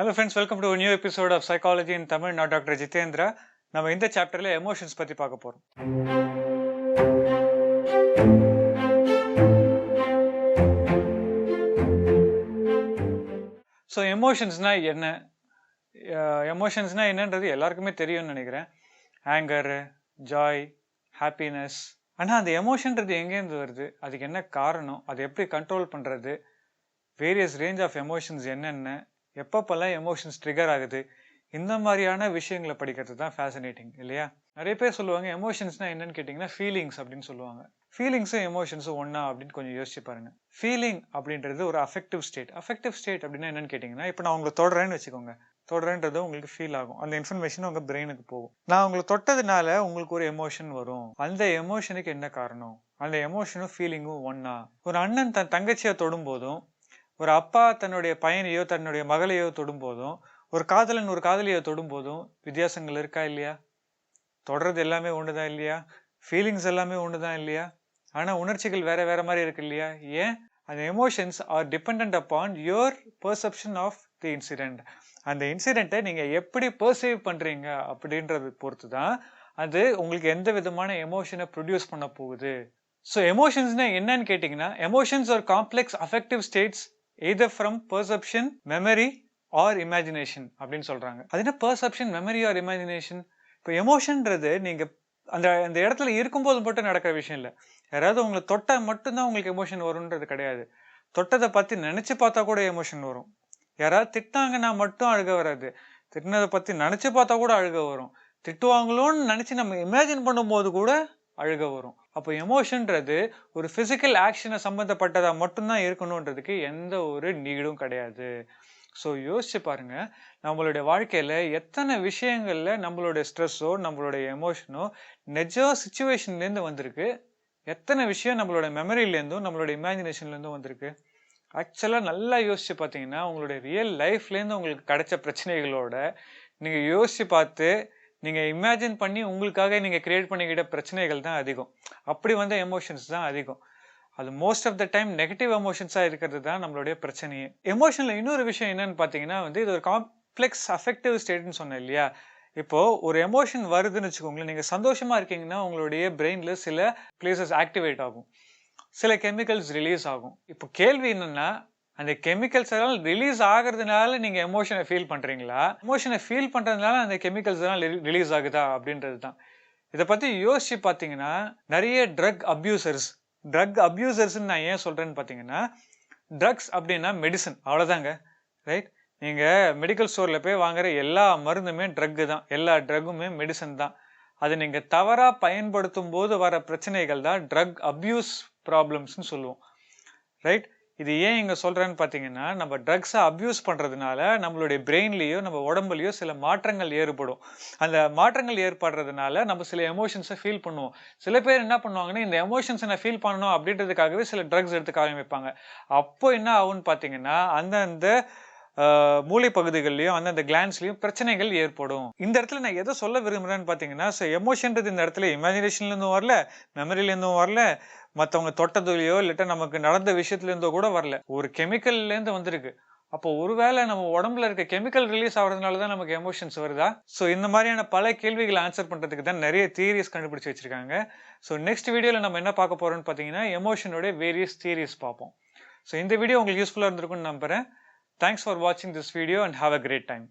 Hello friends welcome to new episode of psychology in Tamil நான் doctor Jitendra நம்ம இந்த சாப்டரில் எமோஷன்ஸ் பற்றி பார்க்க போகிறோம் ஸோ எமோஷன்ஸ்னால் என்ன? எமோஷன்ஸ்னால் என்னன்றது எல்லாருக்குமே தெரியும்னு நினைக்கிறேன். ஆங்கர் ஜாய் ஹாப்பினஸ் ஆனால் அந்த எமோஷன்றது எங்கேருந்து வருது? அதுக்கு என்ன காரணம்? அதை எப்படி கண்ட்ரோல் பண்ணுறது வேரியஸ் ரேஞ்ச் ஆஃப் எமோஷன்ஸ் என்னென்ன? எப்பப்பெல்லாம் எமோஷன்ஸ் ட்ரிகர் ஆகுது இந்த மாதிரியான விஷயங்களை படிக்கிறது தான் ஃபேசினேட்டிங் இல்லையா? நிறைய பேர் சொல்லுவாங்க எமோஷன்ஸ்னா என்னன்னு கேட்டிங்கன்னா ஃபீலிங்ஸ் அப்படின்னு சொல்லுவாங்க. ஃபீலிங்ஸும் எமோஷன்ஸும் ஒன்றா அப்படின்னு கொஞ்சம் யோசிச்சு பாருங்க. ஃபீலிங் அப்படின்றது ஒரு அஃபெக்டிவ் ஸ்டேட் அஃபெக்டிவ் ஸ்டேட் அப்படின்னா என்னன்னு கேட்டிங்கன்னா இப்போ நான் உங்களை தொடரேன்னு வச்சுக்கோங்க. தொடரன்றது உங்களுக்கு ஃபீல் ஆகும். அந்த இன்ஃபர்மேஷன் உங்கள் பிரெயினுக்கு போகும். நான் உங்களை தொட்டதுனால உங்களுக்கு ஒரு எமோஷன் வரும். அந்த எமோஷனுக்கு என்ன காரணம்? அந்த எமோஷனும் ஃபீலிங்கும் ஒன்றா ஒரு அண்ணன் தன் தங்கச்சியை தொடும் போதும் ஒரு அப்பா தன்னுடைய பையனையோ தன்னுடைய மகளையோ தொடும் போதும் ஒரு காதலன் ஒரு காதலியோ தொடும் போதும் வித்தியாசங்கள் இருக்கா இல்லையா? தொடர்றது எல்லாமே ஒன்று தான் இல்லையா? ஃபீலிங்ஸ் எல்லாமே ஒன்று தான் இல்லையா? ஆனால் உணர்ச்சிகள் வேற வேற மாதிரி இருக்கு இல்லையா? ஏன்? அந்த emotions are depend upon your perception of the incident அந்த இன்சிடெண்ட்டை நீங்கள் எப்படி பர்சீவ் பண்ணுறீங்க அப்படின்றது பொறுத்து தான் அது உங்களுக்கு எந்த விதமான எமோஷனை ப்ரொடியூஸ் பண்ண போகுது. ஸோ எமோஷன்ஸ்னா என்னன்னு கேட்டிங்கன்னா emotions are complex affective states either from perception memory or imagination அப்படின்னு சொல்கிறாங்க அது என்ன பர்செப்ஷன் மெமரி ஆர் இமேஜினேஷன் இப்போ எமோஷன்ன்றது நீங்கள் அந்த அந்த இடத்துல இருக்கும்போது மட்டும் நடக்கிற விஷயம் இல்லை. யாராவது உங்களை தொட்டால் மட்டும்தான் உங்களுக்கு எமோஷன் வரும்ன்றது கிடையாது. தொட்டதை பற்றி நினச்சி பார்த்தா கூட எமோஷன் வரும். யாராவது திட்டாங்கன்னா மட்டும் அழுக வராது. திட்டினதை பற்றி நினச்சி பார்த்தா கூட அழுக வரும். திட்டுவாங்களோன்னு நினச்சி நம்ம இமேஜின் பண்ணும்போது கூட அழுக வரும். அப்போ எமோஷன்றது ஒரு ஃபிசிக்கல் ஆக்ஷனை சம்மந்தப்பட்டதாக மட்டும்தான் இருக்கணுன்றதுக்கு எந்த ஒரு நீடும் கிடையாது. ஸோ யோசிச்சு பாருங்க. நம்மளுடைய வாழ்க்கையில் எத்தனை விஷயங்களில் நம்மளுடைய ஸ்ட்ரெஸ்ஸோ நம்மளுடைய எமோஷனோ நிஜ சுச்சுவேஷன்லேருந்து வந்திருக்கு? எத்தனை விஷயம் நம்மளோட மெமரிலேருந்தும் நம்மளோட இமேஜினேஷன்லேருந்தும் வந்திருக்கு? ஆக்சுவலாக நல்லா யோசிச்சு பார்த்தீங்கன்னா உங்களுடைய ரியல் லைஃப்லேருந்து உங்களுக்கு கிடைச்ச பிரச்சனைகளோட நீங்கள் யோசிச்சு பார்த்து நீங்கள் இமேஜின் பண்ணி உங்களுக்காக நீங்கள் க்ரியேட் பண்ணிக்கிட்ட பிரச்சனைகள் தான் அதிகம். அப்படி வந்த எமோஷன்ஸ் தான் அதிகம். அது most of the time negative எமோஷன்ஸாக இருக்கிறது தான் நம்மளுடைய பிரச்சனையே. எமோஷனில் இன்னொரு விஷயம் என்னன்னு பார்த்தீங்கன்னா வந்து இது ஒரு காம்ப்ளெக்ஸ் அஃபெக்டிவ் ஸ்டேட்னு சொன்னேன் இல்லையா? இப்போ ஒரு எமோஷன் வருதுன்னு வச்சுக்கோங்களேன். நீங்கள் சந்தோஷமாக இருக்கீங்கன்னா உங்களுடைய பிரெயினில் சில பிளேசஸ் ஆக்டிவேட் ஆகும். சில கெமிக்கல்ஸ் ரிலீஸ் ஆகும். இப்போ கேள்வி என்னென்னா அந்த கெமிக்கல்ஸ் எல்லாம் ரிலீஸ் ஆகிறதுனால நீங்கள் எமோஷனை ஃபீல் பண்ணுறீங்களா எமோஷனை ஃபீல் பண்ணுறதுனால அந்த கெமிக்கல்ஸ் எல்லாம் ரிலீஸ் ஆகுதா? அப்படின்றது தான் இதை பற்றி யோசிச்சு பார்த்தீங்கன்னா நிறைய ட்ரக் அப்யூசர்ஸ் ட்ரக் அப்யூசர்ஸ்ன்னு நான் ஏன் சொல்கிறேன்னு பார்த்தீங்கன்னா ட்ரக்ஸ் அப்படின்னா மெடிசன் அவ்வளோதாங்க ரைட் நீங்கள் மெடிக்கல் ஸ்டோரில் போய் வாங்குற எல்லா மருந்துமே ட்ரக்கு தான் எல்லா ட்ரக்குமே மெடிசன் தான். அதை நீங்கள் தவறாக பயன்படுத்தும் போது வர பிரச்சனைகள் தான் ட்ரக் அப்யூஸ் ப்ராப்ளம்ஸ்னு சொல்லுவோம் ரைட் இது ஏன் இங்கே சொல்கிறேன்னு பார்த்தீங்கன்னா நம்ம ட்ரக்ஸை அப்யூஸ் பண்ணுறதுனால நம்மளுடைய பிரெயின்லேயோ நம்ம உடம்புலையோ சில மாற்றங்கள் ஏற்படும். அந்த மாற்றங்கள் ஏற்படுறதுனால நம்ம சில எமோஷன்ஸை ஃபீல் பண்ணுவோம். சில பேர் என்ன பண்ணுவாங்கன்னா இந்த எமோஷன்ஸை நான் ஃபீல் பண்ணணும் அப்படின்றதுக்காகவே சில ட்ரக்ஸ் எடுத்துக்க ஆரம்பிப்பாங்க. அப்போ என்ன ஆகும்னு பார்த்தீங்கன்னா அந்தந்த மூளை பகுதிகள்லையும் அந்தந்த கிளான்ஸ்லையும் பிரச்சனைகள் ஏற்படும். இந்த இடத்துல நான் எதை சொல்ல விரும்புகிறேன்னு பார்த்தீங்கன்னா ஸோ எமோஷன்றது இந்த இடத்துல இமேஜினேஷன்லேருந்தும் வரல மெமரிலேருந்தும் வரல மற்றவங்க தொட்டதுலையோ இல்லாட்டா நமக்கு நடந்த விஷயத்துலேருந்தோ கூட வரல. ஒரு கெமிக்கல்லேருந்து வந்திருக்கு. அப்போ ஒருவேளை நம்ம உடம்புல இருக்க கெமிக்கல் ரிலீஸ் ஆகிறதுனால தான் நமக்கு எமோஷன்ஸ் வருதா? ஸோ இந்த மாதிரியான பல கேள்விகளை ஆன்சர் பண்ணுறதுக்கு தான் நிறைய தியரிஸ் கண்டுபிடிச்சி வச்சிருக்காங்க. ஸோ நெக்ஸ்ட் வீடியோவில் நம்ம என்ன பார்க்க போகிறோம்னு பார்த்தீங்கன்னா எமோஷனோட வேரியஸ் தியரிஸ் பார்ப்போம். ஸோ இந்த வீடியோ உங்களுக்கு யூஸ்ஃபுல்லாக இருந்திருக்கும்னு நம்புகிறேன் தேங்க்ஸ் ஃபார் வாட்சிங் this video and have a great time